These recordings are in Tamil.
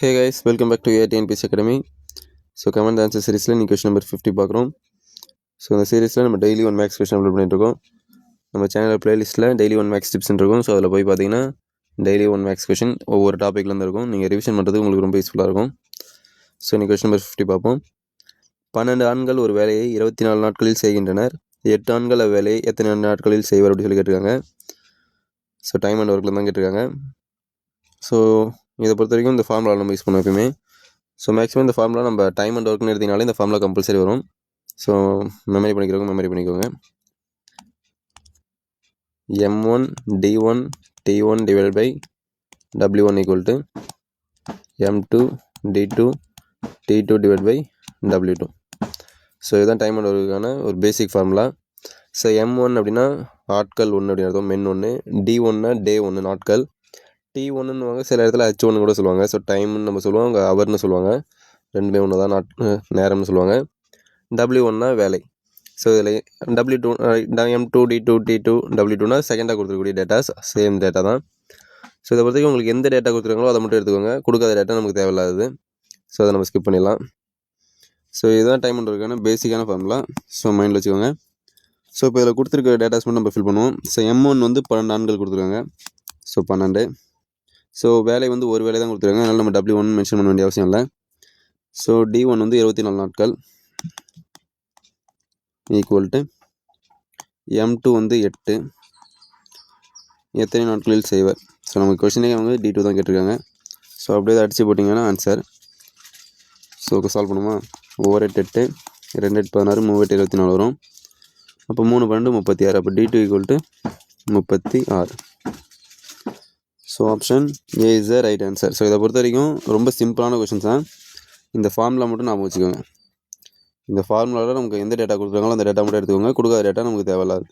Hey guys welcome back to ATNPS academy so comment answer சீரிஸில் நீ கொஷன் நம்பர் ஃபிஃப்டி பார்க்குறோம். ஸோ இந்த சீரிஸில் நம்ம daily one marks question upload பண்ணிட்டுருக்கோம் நம்ம சேனல் ப்ளேலிஸ்ட்டில் டெய்லி ஒன் மேக்ஸ் டிப்ஸ் இருக்கும். ஸோ அதில் போய் பார்த்தீங்கன்னா டெய்லி ஒன் மேக்ஸ் கொஷின் ஒவ்வொரு டாப்பிக்லேருந்து இருக்கும். நீங்கள் ரிவிஷன் பண்ணுறதுக்கு உங்களுக்கு ரொம்ப யூஸ்ஃபுல்லாக இருக்கும். ஸோ நீங்கள் கொஷின் நம்பர் ஃபிஃப்டி பார்ப்போம். பன்னெண்டு ஆண்கள் ஒரு வேலையை இருபத்தி நாலு நாட்களில் செய்கின்றனர். எட்டு ஆண்கள் அவ்வேலையை எத்தனை நாட்களில் செய்வார் அப்படின்னு சொல்லி கேட்டிருக்காங்க. ஸோ டைம் அண்ட் ஒர்க்கில் தான் கேட்டிருக்காங்க. ஸோ இதை பொறுத்த வரைக்கும் இந்த ஃபார்முலா நம்ம யூஸ் பண்ணுவோம் எப்பயுமே. ஸோ மேக்ஸிமம் இந்த ஃபார்முலா நம்ம டைம் அண்ட் ஒர்க்னு எடுத்திங்கனாலே இந்த ஃபார்முலா கம்பல்சரி வரும். ஸோ மெமரி பண்ணிக்கிறவங்க மெமரி பண்ணிக்கோங்க. M one T one D one divide by W one equal to M two T two D two divide by W two so இதுதான் டைம் அண்ட் ஒர்க்குக்கான ஒரு basic formula so M one அப்படின்னா ஆட்கள் ஒன்று அப்படின்னு அர்த்தம். மென் ஒன்று டி ஒன்னா டே ஒன்று நாட்கள். டி ஒன்றுன்னுவாங்க சில இடத்துல ஹச் ஒன்று கூட சொல்லுவாங்க. ஸோ டைம்னு நம்ம சொல்லுவோம் அங்கே அவர்னு சொல்லுவாங்க. ரெண்டுமே ஒன்று தான் நாட் நேரம்னு சொல்லுவாங்க. டபிள்யூ ஒன்னா வேலை. ஸோ இதில் W two M two T two D two W டூனா செகண்டாக கொடுத்துருக்கூடிய டேட்டாஸ் சேம் டேட்டா தான். ஸோ இதை பொறுத்தவரைக்கும் உங்களுக்கு எந்த டேட்டா கொடுத்துருக்காங்களோ அதை மட்டும் எடுத்துக்கோங்க. கொடுக்காத டேட்டா நமக்கு தேவையில்லாது ஸோ அதை நம்ம ஸ்கிப் பண்ணிடலாம். ஸோ இதுதான் டைம் பண்ணுறதுக்கான பேசிக்கான ஃபார்முலா ஸோ மைண்டில் வச்சுக்கோங்க. ஸோ இப்போ இதில் கொடுத்துருக்க டேட்டாஸ் மட்டும் நம்ம ஃபில் பண்ணுவோம். ஸோ எம் ஒன் வந்து பன்னெண்டு ஆண்கள் கொடுத்துருக்காங்க. ஸோ பன்னெண்டு. ஸோ வேலை வந்து ஒரு வேலை தான் கொடுத்துருக்காங்க. அதனால் நம்ம டபிள்யூ ஒன் மென்ஷன் பண்ண வேண்டிய அவசியம் இல்லை. ஸோ டி ஒன் வந்து இருபத்தி நாலு நாட்கள். ஈக்குவல் டு எம் டூ வந்து எட்டு. எத்தனை நாட்களில் செய்வர்? ஸோ நமக்கு கொஷினே அவங்க டி டூ தான் கேட்டிருக்காங்க. ஸோ அப்படியே அடித்து போட்டிங்கன்னா ஆன்சர் ஸோ சால்வ் பண்ணுமா? ஓவர் எட்டு எட்டு ரெண்டு எட்டு பதினாறு மூணு எட்டு இருபத்தி நாலு வரும். அப்போ மூணு பன்னெண்டு முப்பத்தி ஆறு. அப்போ டி டூ ஈக்குவல் டு முப்பத்தி ஆறு. So option A is the right answer so இதை பொறுத்த வரைக்கும் ரொம்ப சிம்பிளான கொஷின்ஸ் தான். இந்த ஃபார்முலா மட்டும் ஞாபகம் வச்சுக்கோங்க. இந்த ஃபார்முலாவில் நமக்கு எந்த டேட்டா கொடுக்குறாங்களோ அந்த டேட்டா மட்டும் எடுத்துக்கோங்க. கொடுக்காத டேட்டா நமக்கு தேவையில்லாது.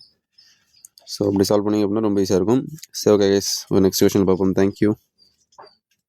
ஸோ அப்படி சால்வ் பண்ணிங்க அப்படின்னா ரொம்ப ஈஸியாக இருக்கும். சரி ஓகே கைஸ் ஒரு நெக்ஸ்ட் கொஷனில் பார்ப்போம். Thank you